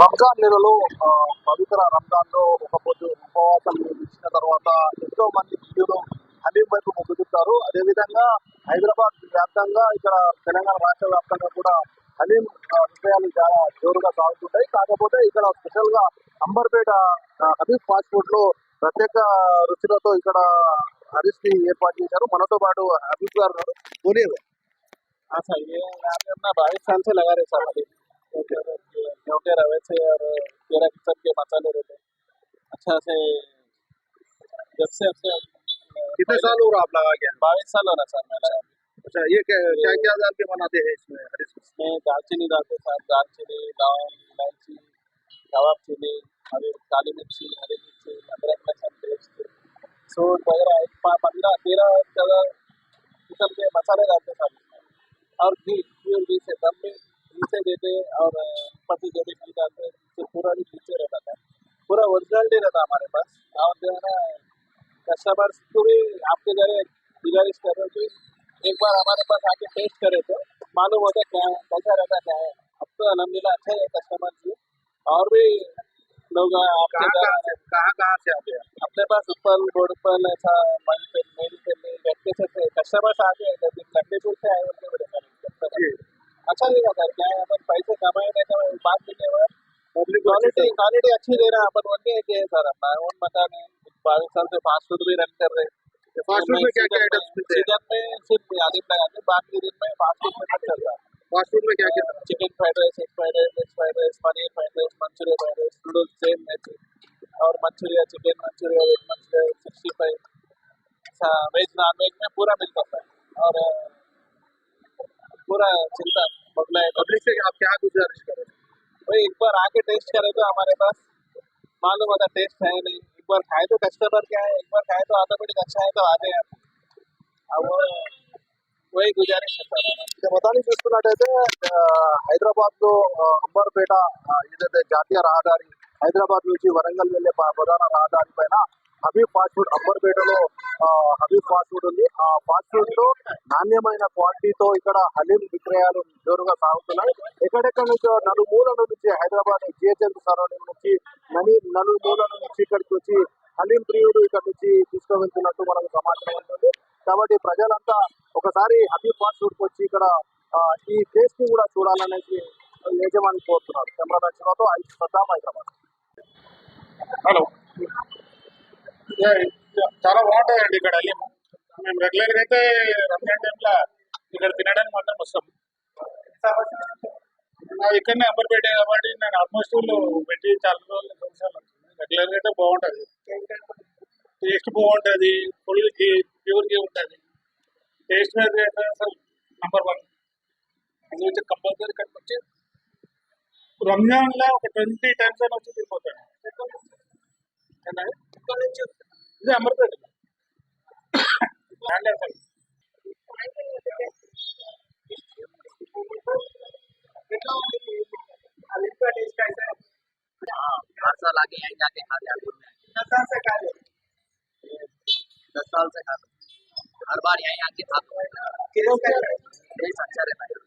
రంజాన్ నెలలో ఆ, పవిత్ర రంజాన్ లో ఒక పొద్దు ఉపవాసం ఇచ్చిన తర్వాత ఎంతో మంది హిందువులు హలీం వైపు మొగ్గు చూపుతారు అదేవిధంగా హైదరాబాద్ వ్యాప్తంగా ఇక్కడ తెలంగాణ రాష్ట్ర వ్యాప్తంగా కూడా హలీం ఆ, విక్రయాలు చాలా జోరుగా సాగుతుంటాయి కాకపోతే ఇక్కడ స్పెషల్ గా అంబర్పేట ఆ, హబీబ్ ఫాస్ట్ ఫుడ్ లో ప్రత్యేక రుచులతో ఇక్కడ హరీష్ ని ఏర్పాటు చేశారు మనతో పాటు హబీబ్ గారు ఉన్నారు. बोलिए भाई। हाँ सर ये यहाँ पे क्योंकि रवे से और तेरह किस्म के मसाले रहते हैं। अच्छा से जब से अब से कितने साल हो रहा आप लगा गया बाईस साल हो रहा सर मैं अच्छा ये क्या क्या क्या डाल के बनाते हैं इसमें? इसमें दालचीनी डालते सर। दालचीनी लौंग इलायची कबाब चीनी हरी काली मिर्ची हरी मिर्ची अदरक लहसुन पेस्ट। सूट वगैरह एक पंद्रह तेरह चौदह किस्म के मसाले डालते सर। और घी घी से दम में से देते और पति से जो भी डालते हैं उससे पूरा भी नीचे रहता था। पूरा ओरिजिनलिटी रहता हमारे पास। और जो है ना कस्टमर्स को भी आपके ज़रिए गुजारिश कर रहे हैं कि एक बार हमारे पास आके टेस्ट करे तो मालूम होता है क्या है कैसा रहता क्या है। अब तो अलहमदिल्ला अच्छे है कस्टमर भी। और भी लोग आपके कहाँ कहाँ से से आते हैं? अपने पास उपल बोडपल ऐसा मई मेरी पेली से कस्टमर्स आते हैं जब लखनपुर से आए होते बड़े अच्छा नहीं रहता क्या है अपन पैसे कमाए नहीं कमाए बात नहीं है पब्लिक क्वालिटी क्वालिटी अच्छी दे रहा है अपन वही है सर अपना ओन मकान है बाईस साल से फास्ट फ़ूड भी रन कर रहे फास्ट फ़ूड में क्या क्या आइटम्स मिलते हैं? सीज़न में सिर्फ़ आदित लगाते बाकी दिन में फास्ट फ़ूड में रन चलता फास्ट फ़ूड में क्या क्या chicken fried rice egg fried rice veg fried rice paneer fried rice Manchurian fried rice noodles same match और Manchurian chicken Manchurian veg Manchurian sixty five veg non veg में पूरा मिलता है। और पूरा चलता है मोगलाई पब्लिक से आप क्या गुजारिश करें भाई एक बार आके टेस्ट करे तो हमारे पास मालूम होता टेस्ट है नहीं एक बार खाए तो कस्टमर क्या है एक बार खाए तो ऑटोमेटिक अच्छा है तो आते हैं अब वो वही गुजारिश है सर ఇక మొత్తానికి చూసుకున్నట్టయితే ఆ, హైదరాబాద్ లో ఆ, అంబర్పేట ఆ, ఏదైతే జాతీయ రహదారి హైదరాబాద్ నుంచి వరంగల్ వెళ్లే ప- ప్రధాన రహదారి పైన హబీబ్ ఫాస్ట్ ఫుడ్ అంబర్పేటలో హబీబ్ ఫాస్ట్ ఫుడ్ ఉంది. ఆ ఫాస్ట్ ఫుడ్లో నాణ్యమైన క్వాలిటీతో ఇక్కడ హలీం విక్రయాలు జోరుగా సాగుతున్నాయి. ఎక్కడెక్కడ నుంచో నలుమూలల నుంచి హైదరాబాద్ జిహెచ్ఎంసీ సరౌండింగ్ నుంచి నని నలుమూలల నుంచి ఇక్కడికి వచ్చి హలీం ప్రియుడు ఇక్కడ నుంచి తీసుకువెళ్తున్నట్టు మనకు సమాచారం ఉంటుంది. కాబట్టి ప్రజలంతా ఒకసారి హబీబ్ ఫాస్ట్ ఫుడ్ వచ్చి ఇక్కడ ఈ టేస్ట్ని కూడా చూడాలనేసి యజమాని కోరుతున్నారు. కెమెరా దక్షిణతో ఐదు సద్దాం హైదరాబాద్. హలో. చాలా బాగుంటాయండి ఇక్కడ అల్లి మేము రెగ్యులర్గా అయితే రంజాన్ టైంలో ఇక్కడ తినడానికి మాత్రం వస్తాం. ఇక్కడనే ఇక్కడనే అంబర్పేట కాబట్టి నేను ఆల్మోస్ట్ పెట్టి చాలా రోజులు సంవత్సరాలు రెగ్యులర్గా అయితే బాగుంటుంది. టేస్ట్ బాగుంటుంది. ఫుల్కి ప్యూర్కి ఉంటుంది. టేస్ట్ మీద అసలు నంబర్ వన్ అందుకే కంపల్సరీ ఇక్కడికి వచ్చి రంజాన్లో ఒక ట్వంటీ టైమ్స్ అయినా వచ్చి తిరిగిపోతాను. साल आगे यहीं जाके दस साल से खा रहे दस साल से खा रहे हर बार यहीं आके खाता हूँ। टेस्ट अच्छा रहता है।